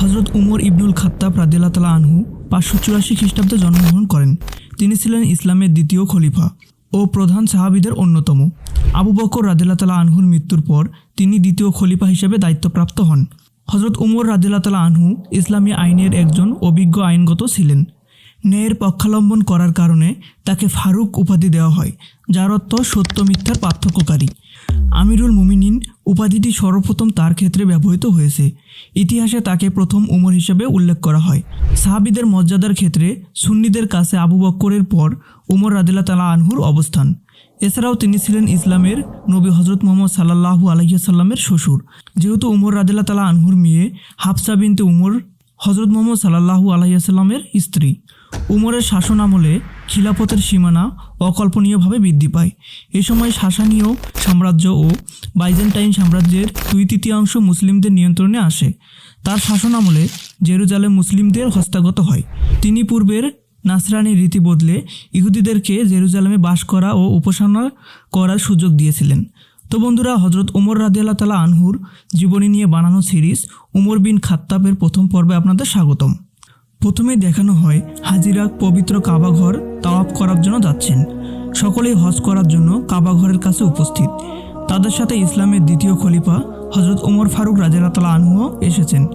হজরত উমর ইবনুল খাত্তাব রাদিল্লা আনহু পাঁচশো চুরাশি খ্রিস্টাব্দে জন্মগ্রহণ করেন। তিনি ছিলেন ইসলামের দ্বিতীয় খলিফা ও প্রধান সাহাবিদের অন্যতম। আবু বকর রাদিল্লা তালা আনহুর মৃত্যুর পর তিনি দ্বিতীয় খলিফা হিসেবে দায়িত্বপ্রাপ্ত হন। হজরত উমর রাদিল্লা তালা আনহু ইসলামী আইনের একজন অভিজ্ঞ আইনগত ছিলেন। ন্যায়ের পক্ষালম্বন করার কারণে তাকে ফারুক উপাধি দেওয়া হয়, যার অর্থ সত্য মিথ্যার পার্থক্যকারী। আমিরুল মুমিনিন উপাধিটি সর্বপ্রথম তার ক্ষেত্রে ব্যবহৃত হয়েছে। ইতিহাসে তাকে প্রথম উমর হিসেবে উল্লেখ করা হয়। সাহাবিদের মর্যাদার ক্ষেত্রে সুন্নিদের কাছে আবু বক্করের পর উমর রাদিল্লা তালা আনহুর অবস্থান। এছাড়াও তিনি ছিলেন ইসলামের নবী হজরত মোহাম্মদ সাল্লাহু আলহিসাল্লামের শ্বশুর। যেহেতু উমর রাদিল্লা তালা আনহুর মেয়ে হাফসা বিনতে উমর হজরত মোহাম্মদ সাল্লাহু আলহিসাল্লামের স্ত্রী। উমরের শাসন আমলে খিলাফতের সীমানা অকল্পনীয়ভাবে বৃদ্ধি পায়। এ সময় শাসানীয় সাম্রাজ্য ও বাইজেন্টাইন সাম্রাজ্যের দুই তৃতীয়াংশ মুসলিমদের নিয়ন্ত্রণে আসে। তার শাসন আমলে জেরুজালেম মুসলিমদের হস্তাগত হয়। তিনি পূর্বের নাসরানি রীতি বদলে ইহুদিদেরকে জেরুজালেমে বাস করা ও উপাসনা করার সুযোগ দিয়েছিলেন। তো বন্ধুরা হজরত উমর রাদিয়াল্লাহ তালা আনহুর জীবনী নিয়ে বানানো সিরিজ উমর বিন খাত্তাবের প্রথম পর্বে আপনাদের স্বাগতম। প্রথমে দেখানো হয় হাজিরা পবিত্র কাবাঘর তাওয়াফ করার জন্য যাচ্ছেন। সকলেই হজ করার জন্য কাবাঘরের কাছে উপস্থিত। তাদের সাথে ইসলামের দ্বিতীয় খলিফা হজরত ওমর ফারুক রাজারাতলা আনহুও এসেছেন।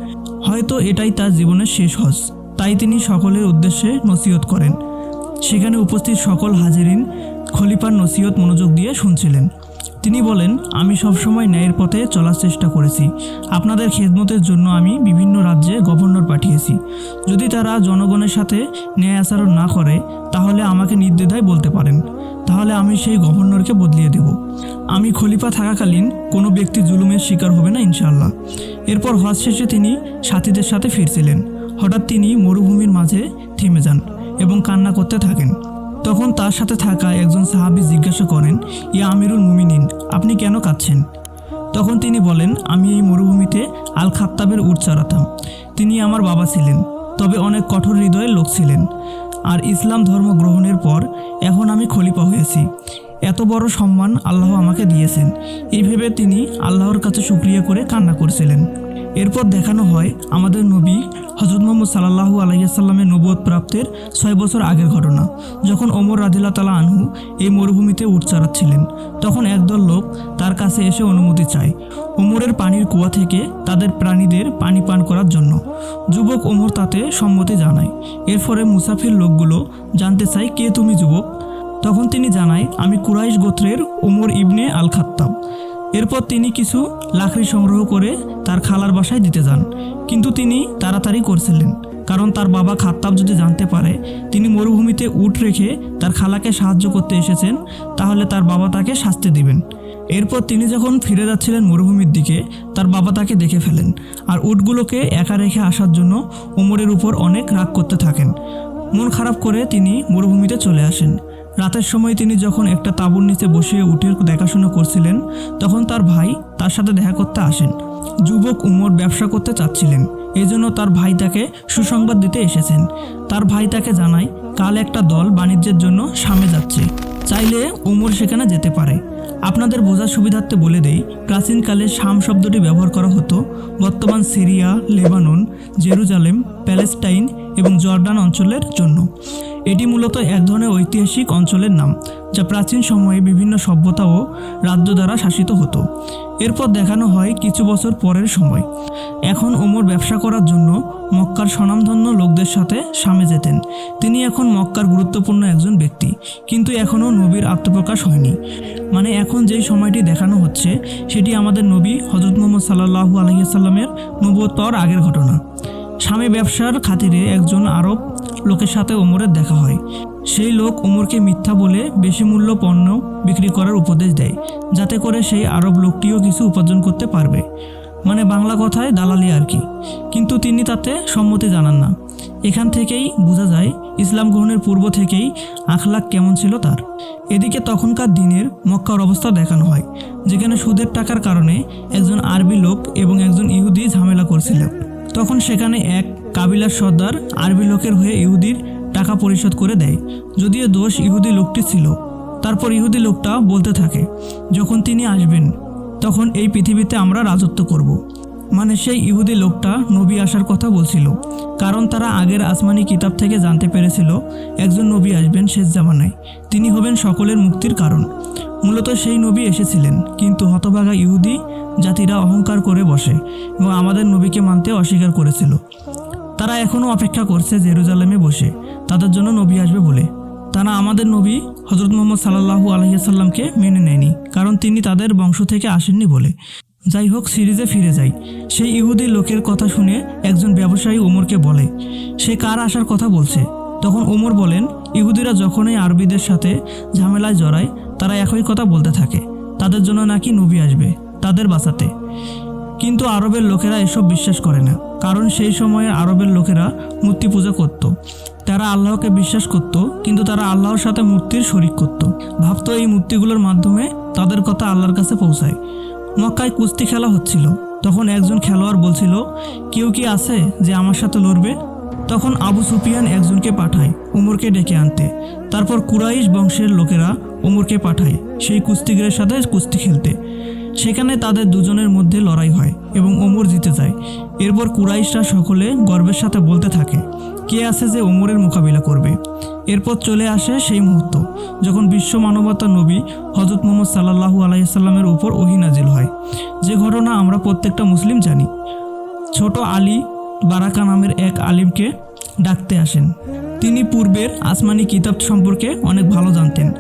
হয়তো এটাই তার জীবনের শেষ হজ। তাই তিনি সকলের উদ্দেশ্যে নসিহত করেন। সেখানে উপস্থিত সকল হাজিরিন খলিফার নসিহত মনোযোগ দিয়ে শুনছিলেন। তিনি বলেন, আমি সবসময় ন্যায়ের পথে চলার চেষ্টা করেছি। আপনাদের খেদমতের জন্য আমি বিভিন্ন রাজ্যে গভর্নর পাঠিয়েছি। যদি তারা জনগণের সাথে ন্যায় আচরণ না করে, তাহলে আমাকে নির্দ্বিধায় বলতে পারেন। তাহলে আমি সেই গভর্নরকে বদলিয়ে দেব। আমি খলিফা থাকাকালীন কোনো ব্যক্তি জুলুমের শিকার হবে না, ইনশাআল্লাহ। এরপর হজ শেষে তিনি সাথীদের সাথে ফিরছিলেন। হঠাৎ তিনি মরুভূমির মাঝে থেমে যান এবং কান্না করতে থাকেন। তখন তার সাথে থাকা একজন সাহাবি জিজ্ঞাসা করেন, ইয়া আমিরুল মুমিনিন, আপনি কেন কাঁদছেন? তখন তিনি বলেন, আমি এই মরুভূমিতে আল খাত্তাবের উট চড়াতাম। তিনি আমার বাবা ছিলেন, তবে অনেক কঠোর হৃদয়ের লোক ছিলেন। আর ইসলাম ধর্ম গ্রহণের পর এখন আমি খলিফা হয়েছি। এত বড় সম্মান আল্লাহ আমাকে দিয়েছেন। এই ভেবে তিনি আল্লাহর কাছে শুক্রিয়া করে কান্না করছিলেন। এরপর দেখানো হয় আমাদের নবী হজরত মোহাম্মদ সাল্লাহু আলাইসাল্লামের নবুয়ত প্রাপ্তের ছয় বছর আগের ঘটনা। যখন ওমর রাদিল্লা তালা আনহু এই মরুভূমিতে উঠ চালাচ্ছিলেন, তখন একদল লোক তার কাছে এসে অনুমতি চায় ওমরের পানির কুয়া থেকে তাদের প্রাণীদের পানি পান করার জন্য। যুবক ওমর তাতে সম্মতি জানায়। এর ফলে মুসাফির লোকগুলো জানতে চায়, কে তুমি যুবক? তখন তিনি জানায়, আমি কুরাইশ গোত্রের ওমর ইবনে আল খাত্তাব এরপর তিনি কিছু লাকড়ি সংগ্রহ করে তার খালার বাসায় দিতে যান। কিন্তু তিনি তাড়াতাড়ি করছিলেন, কারণ তার বাবা খাত্তাব যদি জানতে পারে, তিনি মরুভূমিতে উট রেখে তার খালাকে সাহায্য করতে এসেছেন, তাহলে তার বাবা তাকে শাস্তি দিবেন। এরপর তিনি যখন ফিরে যাচ্ছিলেন মরুভূমির দিকে, তার বাবা তাকে দেখে ফেলেন আর উটগুলোকে একা রেখে আসার জন্য ওমরের উপর অনেক রাগ করতে থাকেন। মন খারাপ করে তিনি মরুভূমিতে চলে আসেন। রাতের সময় তিনি যখন একটা তাঁবুর নিচে বসে উটের দেখাশোনা করছিলেন, তখন তার ভাই তার সাথে দেখা করতে আসেন। যুবক উমর ব্যবসা করতে চাচ্ছিলেন। এজন্য তার ভাই তাকে সুসংবাদ দিতে এসেছেন। তার ভাই তাকে জানায়, কাল একটা দল বাণিজ্যের জন্য সামে যাচ্ছে। চাইলে উমর সেখানে যেতে পারে। আপনাদের বোঝার সুবিধার্থে বলে দেই, প্রাচীনকালে শাম শব্দটি ব্যবহার করা হতো। বর্তমান সিরিয়া, লেবানন, জেরুজালেম, প্যালেস্টাইন এবং জর্ডান অঞ্চলের জন্য। এটি মূলত এক ধরনের ঐতিহাসিক অঞ্চলের নাম, যা প্রাচীন সময়ে বিভিন্ন সভ্যতা ও রাজ্য দ্বারা শাসিত হতো। এরপর দেখানো হয় কিছু বছর পরের সময়। এখন ওমর ব্যবসা করার জন্য মক্কার স্বনামধন্য লোকদের সাথে সামে যেতেন। তিনি এখন মক্কার গুরুত্বপূর্ণ একজন ব্যক্তি, কিন্তু এখনও নবীর আত্মপ্রকাশ হয়নি। মানে এখন যেই সময়টি দেখানো হচ্ছে, সেটি আমাদের নবী হজরত মোহাম্মদ সাল্লাহু আলহিসাল্লামের নবুয়ত পাওয়ার আগের ঘটনা। স্বামী ব্যবসার খাতিরে একজন আরব লোকের সাথে ওমরের দেখা হয়। সেই লোক ওমরকে মিথ্যা বলে বেশি মূল্য পণ্য বিক্রি করার উপদেশ দেয়, যাতে করে সেই আরব লোকটিও কিছু উপার্জন করতে পারবে। মানে বাংলা কথায় দালালি আর কি। কিন্তু তিনি তাতে সম্মতি জানান না। এখান থেকেই বোঝা যায়, ইসলাম গ্রহণের পূর্ব থেকেই আখলাখ কেমন ছিল তার। এদিকে তখনকার দিনের মক্কার অবস্থা দেখানো হয়, যেখানে সুদের টাকার কারণে একজন আরবি লোক এবং একজন ইহুদি ঝামেলা করছিল। তখন সেখানে এক কাবিলার সর্দার আরবি লোকের হয়ে ইহুদির টাকা পরিশোধ করে দেয়। যদিও দোষ ইহুদি লোকটি ছিল। তারপর ইহুদি লোকটা বলতে থাকে, যখন তিনি আসবেন, তখন এই পৃথিবীতে আমরা রাজত্ব করব। মানে সেই ইহুদি লোকটা নবী আসার কথা বলছিল। কারণ তারা আগের আসমানি কিতাব থেকে জানতে পেরেছিল, একজন নবী আসবেন শেষ জামানায়। তিনি হবেন সকলের মুক্তির কারণ। মূলত সেই নবী এসেছিলেন, কিন্তু হতভাগা ইহুদি জাতিরা অহংকার করে বসে এবং আমাদের নবীকে মানতে অস্বীকার করেছিল। তারা এখনও অপেক্ষা করছে জেরুজালেমে বসে। তাদের জন্য নবী আসবে বলে। তারা আমাদের নবী হজরত মোহাম্মদ সাল্লাহু আলহিসাল্লামকে মেনে নেয়নি, কারণ তিনি তাদের বংশ থেকে আসেননি বলে। যাই হোক, সিরিজে ফিরে যাই। সেই ইহুদি লোকের কথা শুনে একজন ব্যবসায়ী ওমরকে বলে, সে কার আসার কথা বলছে? তখন ওমর বলেন, ইহুদিরা যখনই আরবিদের সাথে ঝামেলায় জড়ায়, তারা একই কথা বলতে থাকে। তাদের জন্য নাকি নবী আসবে, তাদের বাঁচাতে। কিন্তু আরবের লোকেরা এসব বিশ্বাস করে না। কারণ সেই সময়ে আরবের লোকেরা মূর্তি পূজা করত। তারা আল্লাহকে বিশ্বাস করত, কিন্তু তারা আল্লাহর সাথে মূর্তির শরিক করত। ভাবতো এই মূর্তিগুলোর মাধ্যমে তাদের কথা আল্লাহর কাছে পৌঁছায়। মক্কায় কুস্তি খেলা হচ্ছিল। তখন একজন খেলোয়াড় বলছিল, কেউ কি আছে যে আমার সাথে লড়বে? তখন আবু সুফিয়ান একজনকে পাঠায় উমরকে ডেকে আনতে। তারপর কুরাইশ বংশের লোকেরা উমরকে পাঠায় সেই কুস্তিগিরের সাথে কুস্তি খেলতে। সেখানে তাদের দুজনের মধ্যে লড়াই হয় এবং ওমর জিতে যায়। এরপর কুরাইশরা সকলে গর্বের সাথে বলতে থাকে, কে আছে যে ওমরের মোকাবিলা করবে? এরপর চলে আসে সেই মুহূর্ত, যখন বিশ্ব মানবতা নবী হজরত মোহাম্মদ সাল্লাহু আলাইসাল্লামের উপর ওহিনাজিল হয়। যে ঘটনা আমরা প্রত্যেকটা মুসলিম জানি। ছোট আলী বারাকা নামের এক আলিমকে ডাকতে আসেন। তিনি পূর্বের আসমানি কিতাব সম্পর্কে অনেক ভালো জানতেন।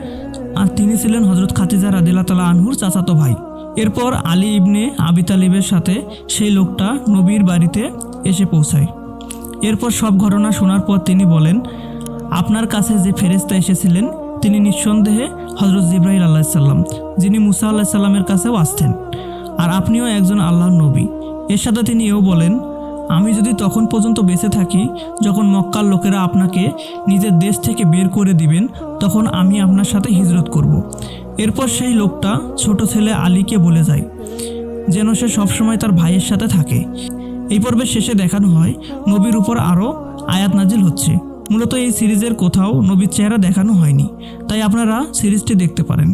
আর তিনি ছিলেন হজরত খাতিজা রাদিল্লা তালা আনহুর চাচাতো ভাই। এরপর আলী ইবনে আবি তালিবের সাথে সেই লোকটা নবীর বাড়িতে এসে পৌঁছায়। এরপর সব ঘটনা শোনার পর তিনি বলেন, আপনার কাছে যে ফেরেস্তা এসেছিলেন, তিনি নিঃসন্দেহে হজরত জিব্রাহিল আল্লাহ সাল্লাম যিনি মুসা আল্লাহ সাল্লামের কাছেও আসতেন। আর আপনিও একজন আল্লাহর নবী। এর সাথে তিনি এও বলেন আমি যদি তখন পর্যন্ত বেঁচে থাকি, যখন মক্কার লোকেরা আপনাকে নিজের দেশ থেকে বের করে দিবেন, তখন আমি আপনার সাথে হিজরত করব। এরপর সেই লোকটা ছোট ছেলে আলীকে বলে যায়, যেন সে সবসময় তার ভাইয়ের সাথে থাকে। এই পর্বের শেষে দেখানো হয়, নবীর উপর আরও আয়াত নাজিল হচ্ছে। মূলত এই সিরিজের কোথাও নবীর চেহারা দেখানো হয়নি, তাই আপনারা সিরিজটি দেখতে পারেন।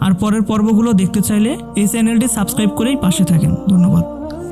আর পরের পর্বগুলো দেখতে চাইলে এই চ্যানেলটি সাবস্ক্রাইব করেই পাশে থাকেন। ধন্যবাদ।